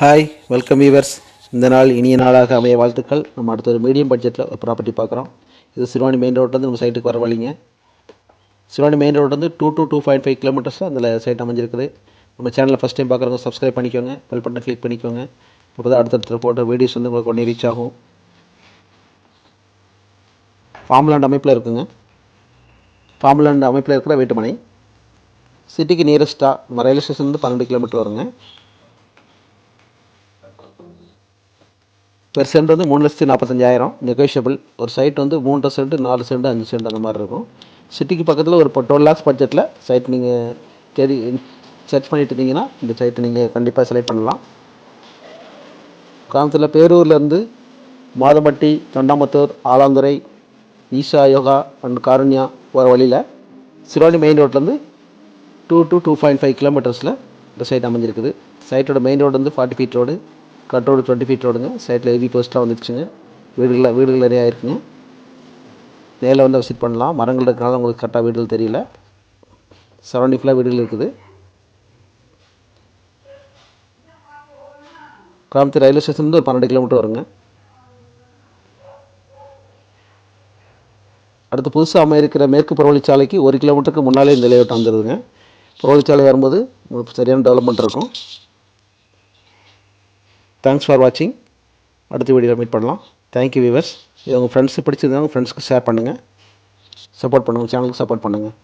Hi welcome viewers இந்த நாள் இனிய நாளாக அமைய வாழ்த்துக்கள். நம்ம அடுத்த ஒரு மீடியம் பட்ஜெட்டில் ஒரு ப்ராப்பர்ட்டி பார்க்குறோம். இது சிவானி மெயின் ரோட்லேருந்து நம்ம சைட்டுக்கு வர வழிங்க. சிவானி மெயின் ரோட்லேருந்து two two two point five கிலோமீட்டர்ஸில் அந்த சைட் அமைஞ்சிருக்குது. நம்ம சேனலில் ஃபஸ்ட் டைம் பார்க்குறவங்க சப்ஸ்கிரைப் பண்ணிக்கோங்க. பெல் பட்டனை கிளிக் பண்ணிக்கோங்க. இப்போ தான் அடுத்தடுத்த போட்ட வீடியோஸ் வந்து உங்களுக்கு ஒன்றே ரீச் ஆகும். ஃபார்ம்லேண்ட் அமைப்பில் இருக்குங்க. ஃபார்ம்லேண்ட் அமைப்பில் இருக்கிற வீட்டுமனை. சிட்டிக்கு நியரஸ்ட்டாக நம்ம ரயில்வே ஸ்டேஷன்லேருந்து பன்னெண்டு கிலோமீட்டர் வருங்க. பெர் சென்ட் வந்து மூணு லட்சத்தி நாற்பத்தஞ்சாயிரம் நெகோஷியபிள் ஒரு சைட் வந்து மூன்றரை சென்ட் நாலு சென்ட் அஞ்சு சென்ட் அந்த மாதிரி இருக்கும். சிட்டிக்கு பக்கத்தில் ஒரு இப்போ டுவெல் லேக்ஸ் பட்ஜெட்டில் சைட் நீங்கள் தேடி சர்ச் பண்ணிட்டு இருந்தீங்கன்னா இந்த சைட்டை நீங்கள் கண்டிப்பாக செலக்ட் பண்ணலாம். கோயம்புத்தூரில் பேரூர்லேருந்து மாதம்பட்டி தொண்டாமுத்தூர் ஆலாந்துறை ஈஷா யோகா அண்ட் காருண்யா போகிற வழியில் சிரோலி மெயின் ரோட்லேருந்து two two two point five கிலோமீட்டர்ஸில் இந்த சைட் அமைஞ்சிருக்குது. சைட்டோட மெயின் ரோடு வந்து forty feet road cut road twenty feet ரோடுங்க சைட்டில் ஹெவி போஸ்ட்டாக வந்துடுச்சுங்க வீடுகளில் வீடுகள் நிறையா இருக்குங்க நேரில் வந்து விசிட் பண்ணலாம். மரங்கள் இருக்கிறனால உங்களுக்கு கரெக்டாக வீடுகள் தெரியல. சரௌண்டிங் ஃபுல்லாக வீடுகள் இருக்குது. கோயம்புத்தூர் ரயில்வே ஸ்டேஷன்லேருந்து ஒரு பன்னெண்டு கிலோமீட்டர் வருங்க. அடுத்து புதுசாக அமையிருக்கிற மேற்கு புறவழிச்சாலைக்கு ஒரு கிலோமீட்டருக்கு முன்னாலே இந்த லேஅவுட் வந்துடுதுங்க புறவழிச்சாலை வரும்போது சரியான டெவலப்மெண்ட் இருக்கும். தேங்க்ஸ் ஃபார் வாட்சிங் அடுத்த வீடியோவில் மீட் பண்ணலாம். தேங்க்யூ வியூவர்ஸ் இது உங்கள் ஃப்ரெண்ட்ஸு பிடிச்சிருந்தாங்க ஃப்ரெண்ட்ஸ்க்கு ஷேர் பண்ணுங்கள் சப்போர்ட் பண்ணுங்கள் சேனலுக்கு சப்போர்ட் பண்ணுங்கள்